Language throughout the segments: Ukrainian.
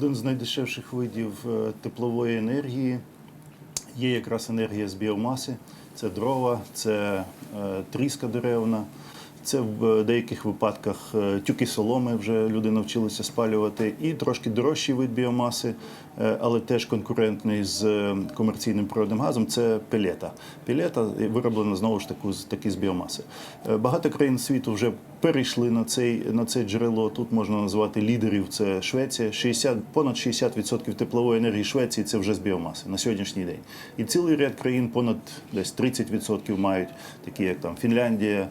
один з найдешевших видів е, теплової енергії є якраз енергія з біомаси. Це дрова, це е, тріска деревна. Це в деяких випадках е, тюки соломи вже люди навчилися спалювати, і трошки дорожчий вид біомаси, е, але теж конкурентний з е, комерційним природним газом. Це пелета. Пелета вироблена знову ж таки з таки з біомаси. Багато країн світу вже перейшли на цей на це джерело. Тут можна назвати лідерів. Це Швеція. 60, понад 60% теплової енергії Швеції це вже з біомаси на сьогоднішній день. І цілий ряд країн понад десь 30% мають, такі як там Фінляндія.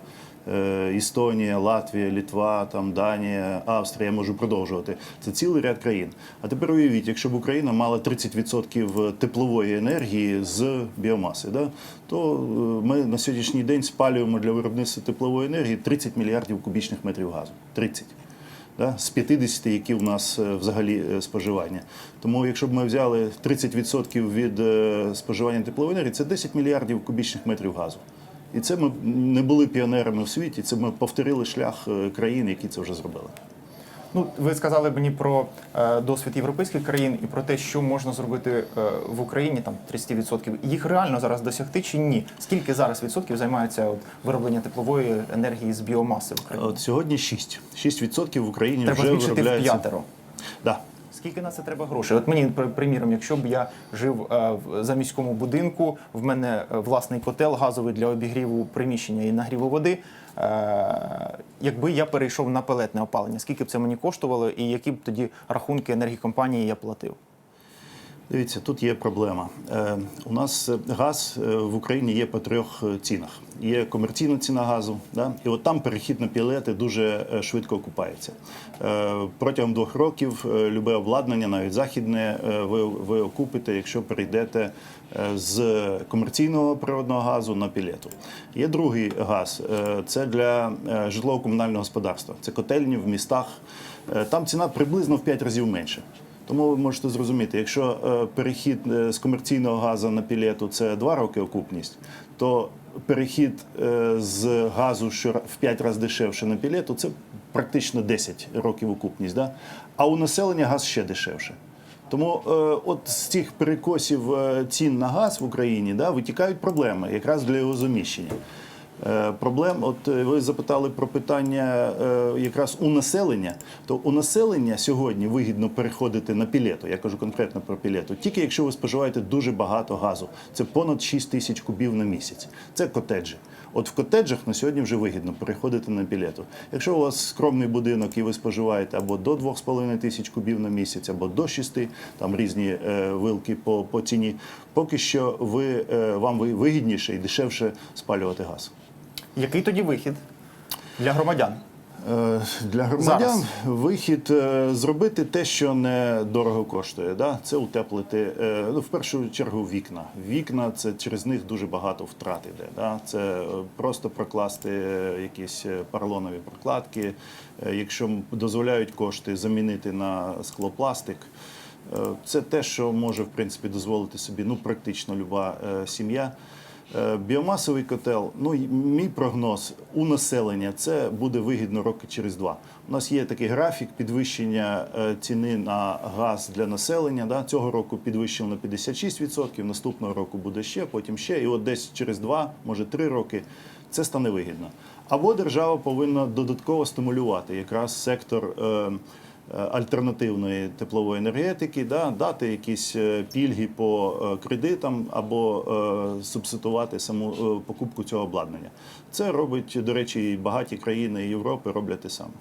Е, Естонія, Латвія, Літва, там Данія, Австрія, я можу продовжувати. Це цілий ряд країн. А тепер уявіть, якщо б Україна мала 30% теплової енергії з біомаси, да, то е, ми на сьогоднішній день спалюємо для виробництва теплової енергії 30 мільярдів кубічних метрів газу. 30 да, з 50, які у нас е, взагалі споживання. Тому якщо б ми взяли 30% від споживання теплової енергії, це 10 мільярдів кубічних метрів газу. І це ми не були піонерами в світі, це ми повторили шлях е, країн, які це вже зробили. Ну, ви сказали мені про е, досвід європейських країн і про те, що можна зробити е, в Україні там 30%. Їх реально зараз досягти чи ні? Скільки зараз відсотків займається от, вироблення теплової енергії з біомаси в Україні? От сьогодні 6. 6% в Україні Треба вже збільшити в виробляється. п'ятеро. Да. Скільки на це треба грошей? От мені, приміром, якщо б я жив е, в заміському будинку, в мене е, власний котел газовий для обігріву приміщення і нагріву води. е, Якби я перейшов на пелетне опалення, скільки б це мені коштувало, і які б тоді рахунки енергокомпанії я платив? Дивіться, тут є проблема. Е, у нас е, газ е, в Україні є по трьох цінах. Є комерційна ціна газу, да? і от там перехід на пілети дуже швидко окупається. Протягом двох років любе обладнання, навіть західне, ви, ви окупите, якщо перейдете з комерційного природного газу на пілету. Є другий газ, це для житлово-комунального господарства. Це котельні в містах. Там ціна приблизно в 5 разів менше. Тому ви можете зрозуміти, якщо е, перехід е, з комерційного газу на пілету це 2 роки окупність, то перехід е, з газу, що в 5 разів дешевше на пілету, це практично 10 років окупність. Да? А у населення газ ще дешевше. Тому от з цих перекосів цін на газ в Україні да, витікають проблеми якраз для його заміщення. Е, Проблем, от е, ви запитали про питання е, якраз у населення. То у населення сьогодні вигідно переходити на пілету. Я кажу конкретно про пілету. Тільки якщо ви споживаєте дуже багато газу. Це понад 6 тисяч кубів на місяць. Це котеджі. От в котеджах на сьогодні вже вигідно переходити на пілету. Якщо у вас скромний будинок і ви споживаєте або до 2,5 тисяч кубів на місяць, або до 6, там різні е, вилки по, по ціні, поки що ви, е, вам ви- вигідніше і дешевше спалювати газ. Який тоді вихід для громадян? Е, Для громадян Зараз. вихід е, зробити те, що не дорого коштує. Да? Це утеплити е, ну, в першу чергу вікна. Вікна це через них дуже багато втрат іде. Да? Це просто прокласти якісь поролонові прокладки. Якщо дозволяють кошти замінити на склопластик. Це те, що може в принципі дозволити собі ну практично люба сім'я. Е, Біомасовий котел, ну мій прогноз у населення це буде вигідно роки через два. У нас є такий графік підвищення е, ціни на газ для населення. Да? Цього року підвищено на 56%, наступного року буде ще, потім ще. І от десь через два, може три роки це стане вигідно. Або держава повинна додатково стимулювати якраз сектор. Е, альтернативної теплової енергетики, да, дати якісь е, пільги по е, кредитам або е, субсидувати саму е, покупку цього обладнання. Це робить, до речі, і багаті країни Європи роблять те саме.